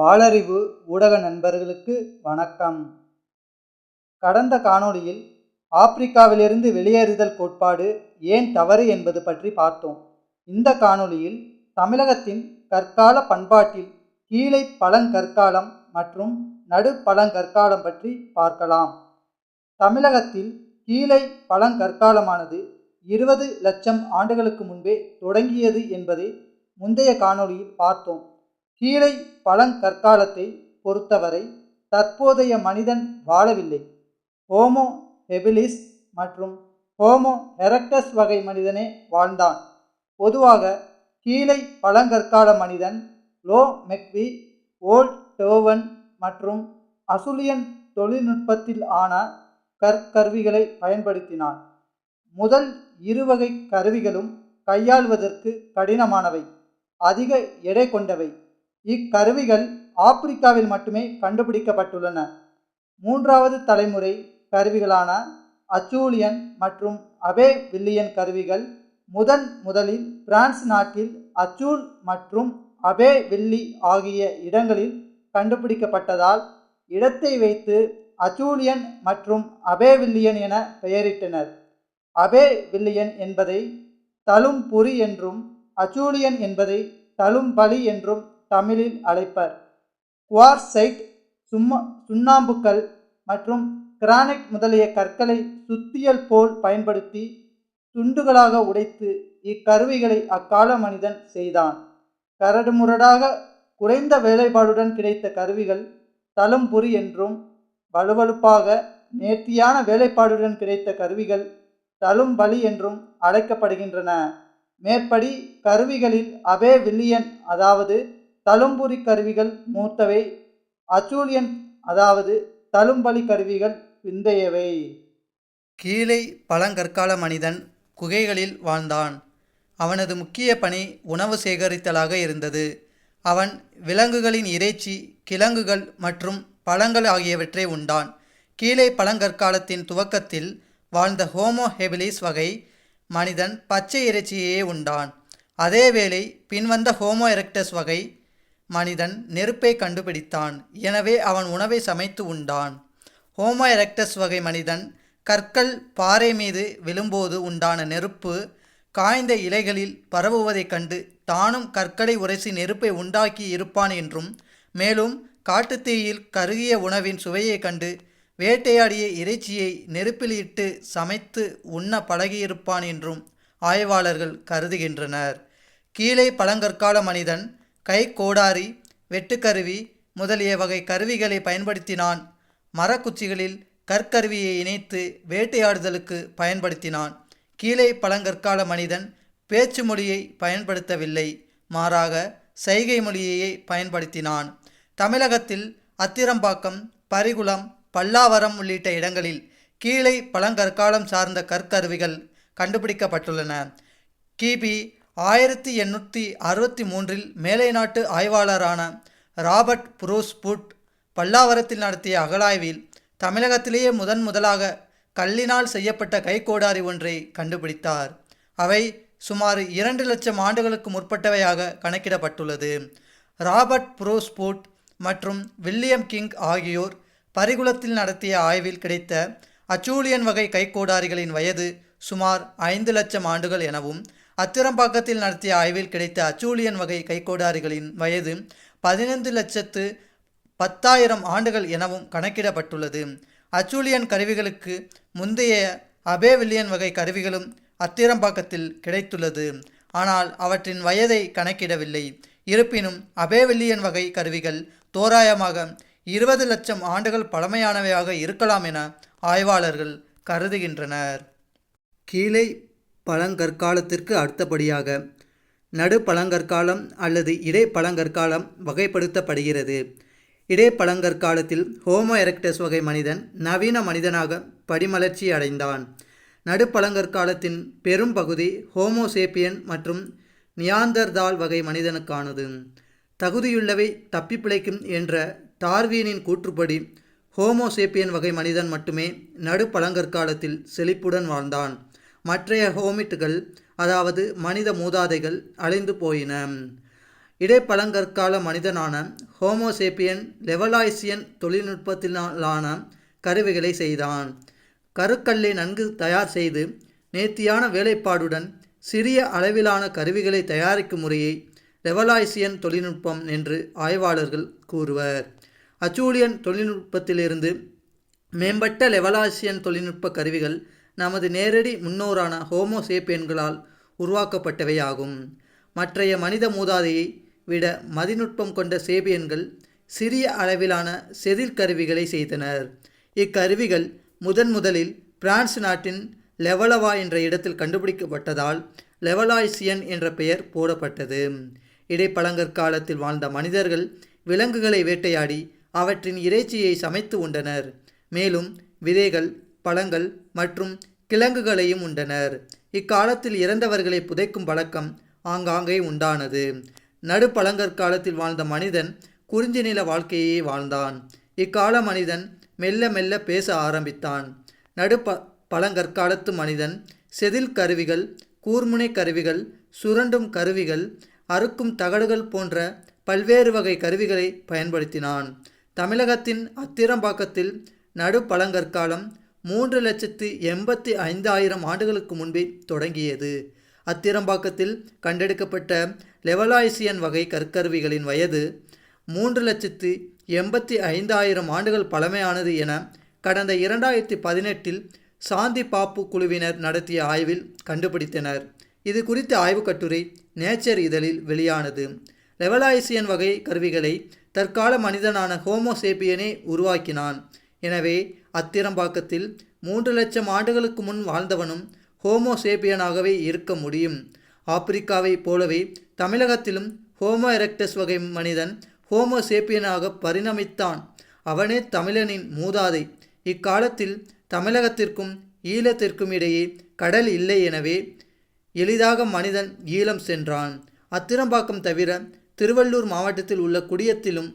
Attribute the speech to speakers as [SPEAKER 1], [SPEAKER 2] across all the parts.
[SPEAKER 1] வாளறிவு ஊடக நண்பர்களுக்கு வணக்கம். கடந்த காணொளியில் ஆப்பிரிக்காவிலிருந்து வெளியேறுதல் கோட்பாடு ஏன் தவறு என்பது பற்றி பார்த்தோம். இந்த காணொளியில் தமிழகத்தின் கற்கால பண்பாட்டில் கீழை பழங்கற்காலம் மற்றும் நடு பழங்கற்காலம் பற்றி பார்க்கலாம். தமிழகத்தில் கீழை பழங்கற்காலமானது இருபது லட்சம் ஆண்டுகளுக்கு முன்பே தொடங்கியது என்பதை முந்தைய காணொளியில் பார்த்தோம். கீழை பழங்கற்காலத்தை பொறுத்தவரை தற்போதைய மனிதன் வாழவில்லை. ஹோமோ ஹெபிலிஸ் மற்றும் ஹோமோ ஹெரக்டஸ் வகை மனிதனே வாழ்ந்தான். பொதுவாக கீழை பழங்கற்கால மனிதன் லோ மெக்வி ஓல்ட் டோவன் மற்றும் அசுலியன் தொழில்நுட்பத்தில் ஆன கற்கருவிகளை பயன்படுத்தினான் முதல் இருவகை கருவிகளும் கையாள்வதற்கு கடினமானவை. அதிக எடை கொண்டவை. இக்கருவிகள் ஆப்பிரிக்காவில் மட்டுமே கண்டுபிடிக்கப்பட்டுள்ளன. மூன்றாவது தலைமுறை கருவிகளான அச்சூலியன் மற்றும் அபே வில்லியன் கருவிகள் முதன் முதலில் பிரான்ஸ் நாட்டில் அச்சூல் மற்றும் அபே வில்லி ஆகிய இடங்களில் கண்டுபிடிக்கப்பட்டதால் இடத்தை வைத்து அச்சூலியன் மற்றும் அபே வில்லியன் என பெயரிட்டனர். அபே வில்லியன் என்பதை தலும் புரி என்றும் அச்சூலியன் என்பதை தலும் பலி என்றும் தமிழில் அழைப்பர். குவார்சைட் சும்மா சுண்ணாம்புக்கல் மற்றும் கிரானைட் முதலிய கற்களை சுத்தியல் போல் பயன்படுத்தி துண்டுகளாக உடைத்து இக்கருவிகளை அக்கால மனிதன் செய்தான். கரடுமுரடாக குறைந்த வேலைப்பாடுடன் கிடைத்த கருவிகள் தலும்புரி என்றும் வலுவழுப்பாக நேர்த்தியான வேலைப்பாடுடன் கிடைத்த கருவிகள் தழும்பலி என்றும் அழைக்கப்படுகின்றன. மேற்படி கருவிகளில் அபே வில்லியன் அதாவது தழும்புரி கருவிகள் மூத்தவை. அச்சூலியன் அதாவது தழும்பலி கருவிகள் பிந்தையவை. கீழே பழங்கற்கால மனிதன் குகைகளில் வாழ்ந்தான். அவனது முக்கிய பணி உணவு சேகரித்தலாக இருந்தது. அவன் விலங்குகளின் இறைச்சி கிழங்குகள் மற்றும் பழங்கள் ஆகியவற்றை உண்டான். கீழே பழங்கற்காலத்தின் துவக்கத்தில் வாழ்ந்த ஹோமோ ஹெபிலிஸ் வகை மனிதன் பச்சை இறைச்சியையே உண்டான். அதேவேளை பின்வந்த ஹோமோ எரெக்டஸ் வகை மனிதன் நெருப்பை கண்டுபிடித்தான். எனவே அவன் உணவை சமைத்து உண்டான். ஹோமோ எரெக்டஸ் வகை மனிதன் கற்கள் பாறை மீது விழும்போது உண்டான நெருப்பு காய்ந்த இலைகளில் பரவுவதைக் கண்டு தானும் கற்களை உரைசி நெருப்பை உண்டாக்கி இருப்பான் என்றும் மேலும் காட்டுத்தீயில் கருகிய உணவின் சுவையைக் கண்டு வேட்டையாடிய இறைச்சியை நெருப்பில் இட்டு சமைத்து உண்ண பழகியிருப்பான் என்றும் ஆய்வாளர்கள் கருதுகின்றனர். கீழே பழங்கற்கால மனிதன் கை கோடாரி வெட்டுக்கருவி முதலிய வகை கருவிகளை பயன்படுத்தினான். மரக்குச்சிகளில் கற்கருவியை இணைத்து வேட்டையாடுதலுக்கு பயன்படுத்தினான். கீழே பழங்கற்கால மனிதன் பேச்சு மொழியை பயன்படுத்தவில்லை. மாறாக சைகை மொழியையே பயன்படுத்தினான். தமிழகத்தில் அத்திரம்பாக்கம் பரிகுளம் பல்லாவரம் உள்ளிட்ட இடங்களில் கீழே பழங்கற்காலம் சார்ந்த கற்கருவிகள் கண்டுபிடிக்கப்பட்டுள்ளன. கிபி ஆயிரத்தி எண்ணூற்றி அறுபத்தி மூன்றில் மேலை நாட்டு ஆய்வாளரான ராபர்ட் புரோஸ்புட் பல்லாவரத்தில் நடத்திய அகழாய்வில் தமிழகத்திலேயே முதன் முதலாக கல்லினால் செய்யப்பட்ட கைக்கோடாரி ஒன்றை கண்டுபிடித்தார். அவை சுமார் இரண்டு லட்சம் ஆண்டுகளுக்கு முற்பட்டவையாக கணக்கிடப்பட்டுள்ளது. ராபர்ட் புரோஸ்போர்ட் மற்றும் வில்லியம் கிங் ஆகியோர் பரிகுலத்தில் நடத்திய ஆய்வில் கிடைத்த அச்சூலியன் வகை கைக்கோடாரிகளின் வயது சுமார் ஐந்து லட்சம் ஆண்டுகள் எனவும் அத்திரம்பாக்கத்தில் நடத்திய ஆய்வில் கிடைத்த அச்சூலியன் வகை கைக்கோடாரிகளின் வயது பதினைந்து லட்சத்து பத்தாயிரம் ஆண்டுகள் எனவும் கணக்கிடப்பட்டுள்ளது. அச்சூலியன் கருவிகளுக்கு முந்தைய அபேவில்லியன் வகை கருவிகளும் அத்திரம்பாக்கத்தில் கிடைத்துள்ளது. ஆனால் அவற்றின் வயதை கணக்கிடவில்லை. இருப்பினும் அபேவில்லியன் வகை கருவிகள் தோராயமாக இருபது லட்சம் ஆண்டுகள் பழமையானவையாக இருக்கலாம் என ஆய்வாளர்கள் கருதுகின்றனர். கீழே பழங்கற்காலத்திற்கு அடுத்தபடியாக. நடு பழங்கற்காலம் அல்லது இடை பழங்கற்காலம் வகைப்படுத்தப்படுகிறது. இடை பழங்கற்காலத்தில் ஹோமோ எரெக்டஸ் வகை மனிதன் நவீன மனிதனாக படிமலர்ச்சி அடைந்தான். நடுப்பழங்கற்காலத்தின் பெரும் பகுதி ஹோமோசேப்பியன் மற்றும் நியாந்தர்தால் வகை மனிதனுக்கானது. தகுதியுள்ளவை தப்பி பிழைக்கும் என்ற டார்வியனின் கூற்றுப்படி ஹோமோசேப்பியன் வகை மனிதன் மட்டுமே நடுப்பழங்கற்காலத்தில் செழிப்புடன் வாழ்ந்தான். மற்றைய ஹோமிட்டுகள் அதாவது மனித மூதாதைகள் அழிந்து போயின. இடைப்பழங்கற்கால மனிதனான ஹோமோசேப்பியன் லெவலாய்சியன் தொழில்நுட்பத்தினாலான கருவிகளை செய்தான். கருக்கல்லை நன்கு தயார் செய்து நேர்த்தியான வேலைப்பாடுடன் சிறிய அளவிலான கருவிகளை தயாரிக்கும் முறையை லெவலாய்சியன் தொழில்நுட்பம் என்று ஆய்வாளர்கள் கூறுவர். அச்சூலியன் தொழில்நுட்பத்திலிருந்து மேம்பட்ட லெவலாசியன் தொழில்நுட்ப கருவிகள் நமது நேரடி முன்னோரான ஹோமோ சேப்பியன்களால் உருவாக்கப்பட்டவையாகும். மற்றைய மனித மூதாதையை விட மதிநுட்பம் கொண்ட சேபியன்கள் சிறிய அளவிலான செதில் கருவிகளை செய்தனர். இக்கருவிகள் முதன் முதலில் பிரான்ஸ் நாட்டின் லெவலவா என்ற இடத்தில் கண்டுபிடிக்கப்பட்டதால் லெவலாய்சியன் என்ற பெயர் போடப்பட்டது. இடைப்பழங்கற்காலத்தில் வாழ்ந்த மனிதர்கள் விலங்குகளை வேட்டையாடி அவற்றின் இறைச்சியை சமைத்து உண்டனர். மேலும் விதைகள் பழங்கள் மற்றும் கிழங்குகளையும் உண்டனர். இக்காலத்தில் இறந்தவர்களை புதைக்கும் பழக்கம் ஆங்காங்கே உண்டானது. நடுப்பழங்கற்காலத்தில் வாழ்ந்த மனிதன் குறிஞ்சி நில வாழ்க்கையே வாழ்ந்தான். இக்கால மனிதன் மெல்ல மெல்ல பேச ஆரம்பித்தான். நடுப்ப பழங்கற்காலத்து மனிதன் செதில் கருவிகள் கூர்முனை கருவிகள் சுரண்டும் கருவிகள் அறுக்கும் தகடுகள் போன்ற பல்வேறு வகை கருவிகளை பயன்படுத்தினான். தமிழகத்தின் அத்திரம்பாக்கத்தில் நடுப்பழங்கற்காலம் மூன்று லட்சத்து எண்பத்தி ஐந்தாயிரம் ஆண்டுகளுக்கு முன்பே தொடங்கியது. அத்திரம்பாக்கத்தில் கண்டெடுக்கப்பட்ட லெவலாய்சியன் வகை கற்கருவிகளின் வயது மூன்று லட்சத்து எண்பத்தி ஐந்தாயிரம் ஆண்டுகள் பழமையானது என கடந்த இரண்டாயிரத்தி பதினெட்டில் சாந்தி பாப்பு குழுவினர் நடத்திய ஆய்வில் கண்டுபிடித்தனர். இது குறித்த ஆய்வுக் கட்டுரை நேச்சர் இதழில் வெளியானது. லெவலாய்சியன் வகை கருவிகளை தற்கால மனிதனான ஹோமோசேபியனே உருவாக்கினான். எனவே அத்திரம்பாக்கத்தில் மூன்று லட்சம் ஆண்டுகளுக்கு முன் வாழ்ந்தவனும் ஹோமோசேபியனாகவே இருக்க முடியும். ஆப்பிரிக்காவைப் போலவே தமிழகத்திலும் ஹோமோ எரெக்டஸ் வகை மனிதன் ஹோமோசேபியனாக பரிணமித்தான். அவனே தமிழனின் மூதாதை. இக்காலத்தில் தமிழகத்திற்கும் ஈழத்திற்கும் இடையே கடல் இல்லை எனவே எளிதாக மனிதன் ஈழம் சென்றான். அத்திரம்பாக்கம் தவிர திருவள்ளூர் மாவட்டத்தில் உள்ள குடியத்திலும்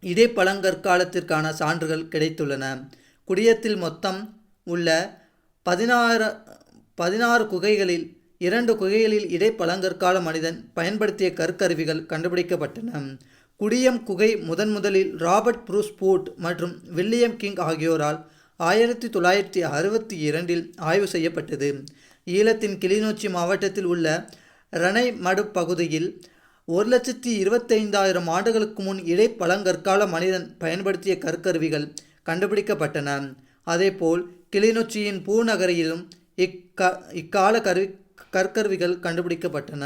[SPEAKER 1] இதே பழங்கற்காலத்திற்கான சான்றுகள் கிடைத்துள்ளன. குடியத்தில் மொத்தம் உள்ள பதினாறு பதினாறு குகைகளில் இரண்டு குகைகளில் இடைப்பழங்கற்கால மனிதன் பயன்படுத்திய கற்கருவிகள் கண்டுபிடிக்கப்பட்டன. குடியம் குகை முதன் முதலில் ராபர்ட் ப்ரூஸ் பூட் மற்றும் வில்லியம் கிங் ஆகியோரால் ஆயிரத்தி தொள்ளாயிரத்தி அறுபத்தி இரண்டில் ஆய்வு செய்யப்பட்டது. ஈழத்தின் கிளிநொச்சி மாவட்டத்தில் உள்ள ரணை மடு பகுதியில் ஒரு லட்சத்தி இருபத்தைந்தாயிரம் ஆண்டுகளுக்கு முன் இடைப்பழங்கற்கால மனிதன் பயன்படுத்திய கற்கருவிகள் கண்டுபிடிக்கப்பட்டன. அதேபோல் கிளிநொச்சியின் பூநகரியிலும் இக்க இக்கால கருவி கற்கருவிகள் கண்டுபிடிக்கப்பட்டன.